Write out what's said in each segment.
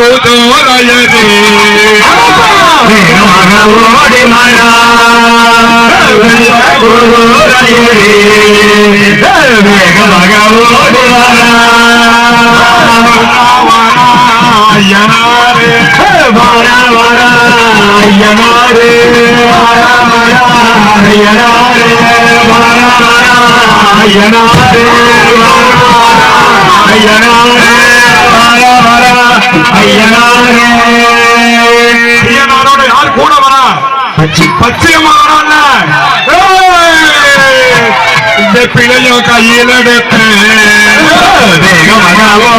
ஓடி மழா வேகமாக ஓடி ஐயனாரே வாரா வாரா ஐயனாரே வாரா வாரா ஐயனாரே வாரா வாரா ஐயனாரே வாரா வாரா ஐயனாரே வாரா வாரா ஐயனாரே ஐயனாரோட யார் கூட வரா. பச்சையம்மா வரான்ல இந்த பிள்ளையும் கையில் எடுத்து.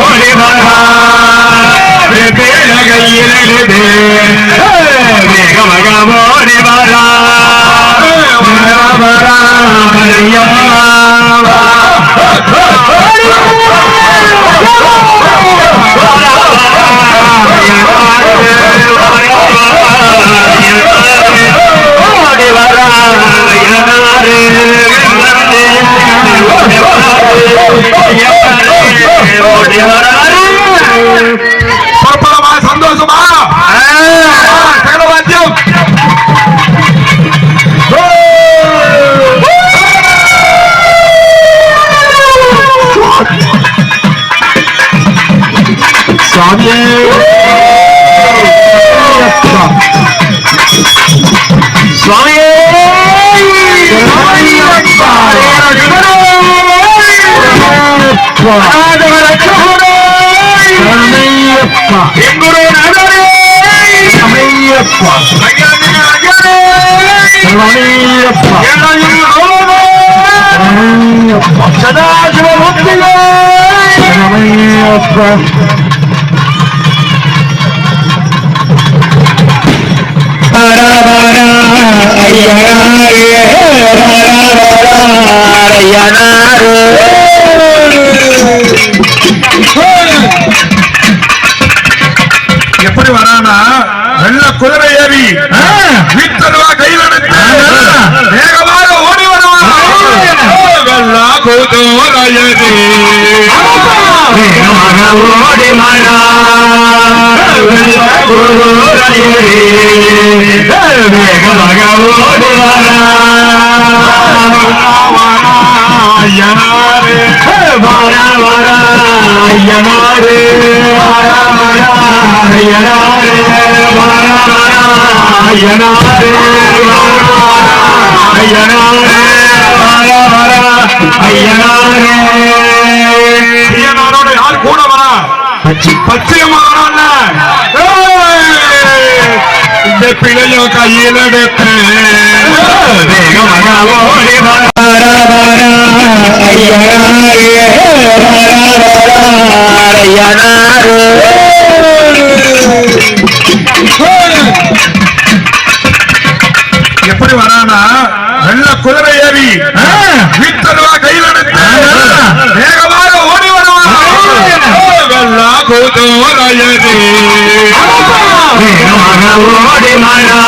ஓடி வரா. கையில் எடுத்து. Sana acıma mutlu Sana iyi yapma வெள்ளா குதிரையடி ஓடி மழா வேகமாக ஓடி ஐயனாரே வாரா வாரா ஐயனாரே வாரா வாரா ஐயனாரே வாரா வாரா ஐயனாரோட யார் கூட வரா பச்சையம்மா வரான்ல இந்த பிள்ளையும் கையில் எடுத்து ஐயனாரே ஐயனாரே. ಸಲುವಾಗಿ வேகமாக ஓடி மழா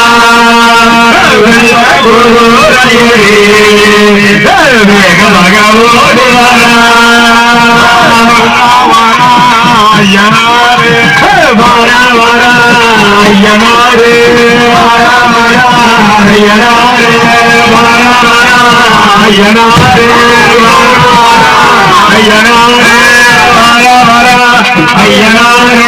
வேகமாக ஓடி வரா ஐயனாரே வாரா வாரா ஐயனாரே வாரா வாரா ஐயனாரே வாரா ஐயனாரே ஐயனாரே